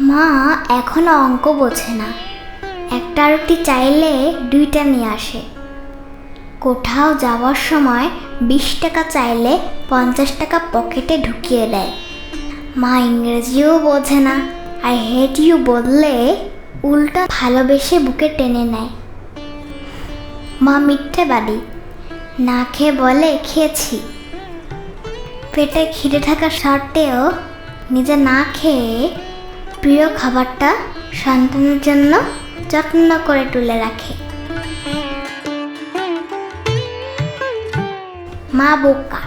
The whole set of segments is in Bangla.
মা এখনও অঙ্ক বোঝে না। একটা রুটি চাইলে দুইটা নিয়ে আসে। কোথাও যাওয়ার সময় বিশ টাকা চাইলে পঞ্চাশ টাকা পকেটে ঢুকিয়ে দেয়। মা ইংরেজিও বোঝে না আই হেট ইউ বললে উল্টা ভালোবেসে বুকে টেনে নেয়। মা মিথ্যে বাড়ি না খেয়ে বলে খেয়েছি। পেটে খিদে থাকা সত্ত্বেও নিজে না খেয়ে প্রিয় খাবারটা সন্তানের জন্য যত্ন করে তুলে রাখে। মা বোকা,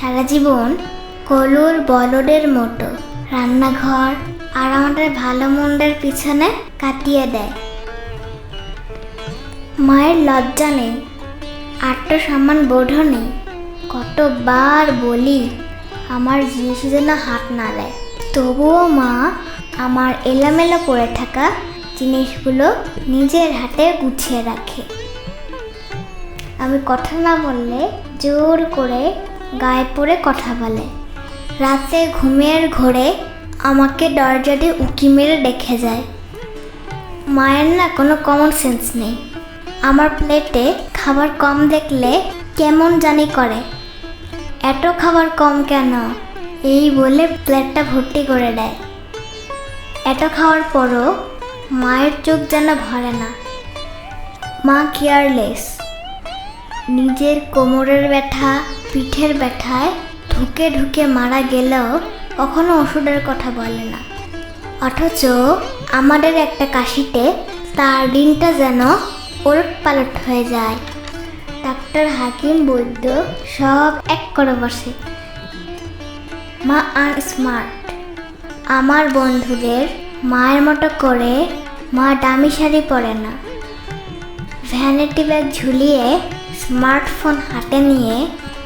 সারা জীবন কলুর বলদের মতো রান্নাঘর আর আমাদের ভালো মন্দের পিছনে কাটিয়ে দেয়। মায়ের লজ্জা নেই আত্মসম্মান বোধও নেই। কতবার বলি, আমার জিনিস যেন হাত না দেয়। তবুও মা, আমার এলোমেলো পড়ে থাকা জিনিসগুলো নিজের হাতে গুছিয়ে রাখে। আমি কথা না বললে জোর করে গায়ে পড়ে কথা বলে। রাতে ঘুমের ঘোরে আমাকে দরজা দিয়ে উকি মেরে দেখে যায়। মায়ের না কোনো কমন সেন্স নেই। আমার প্লেটে খাবার কম দেখলে কেমন জানি করে। এত খাবার কম কেন? এই বলে প্লেটটা ভর্তি করে দেয়। এত খাওয়ার পরও মায়ের চোখ যেন ভরে না। মা কেয়ারলেস নিজের কোমরের ব্যথা, পিঠের ব্যথায় ঢুকে ঢুকে মারা গেলেও কখনো ওষুধের কথা বলে না। অথচ আমাদের একটা কাশিতে তার দিনটা যেন ওলট পালট হয়ে যায়। ডাক্তার হাকিম বৈদ্য সব এক করে বসে। মা আর স্মার্ট আমার বন্ধুদের মায়ের মতো করে মা দামি শাড়ি পরে না। ভ্যানিটি ব্যাগ ঝুলিয়ে স্মার্টফোন হাতে নিয়ে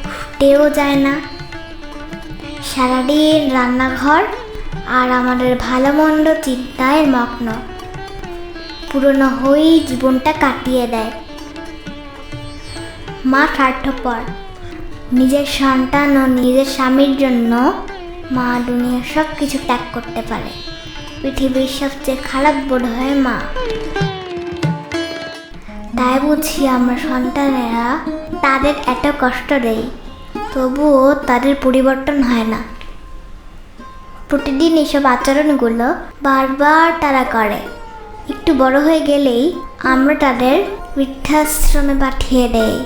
ঘুরতেও যায় না। সারাদিন রান্নাঘর আর আমাদের ভালো মন্দ চিন্তায় মগ্ন। পুরনো হয়েই জীবনটা কাটিয়ে দেয়। মা স্বার্থপর। নিজের সন্তান ও নিজের স্বামীর জন্য মা দুনিয়ার সব কিছু ত্যাগ করতে পারে। পৃথিবীর সবচেয়ে খারাপ বোধ হয় মা। তাই বুঝি আমরা সন্তানেরা তাদের এত কষ্ট দেই। তবুও তাদের পরিবর্তন হয় না। প্রতিদিন এসব আচরণগুলো বারবার তারা করে। একটু বড় হয়ে গেলেই আমরা তাদের বৃদ্ধাশ্রমে পাঠিয়ে দেই।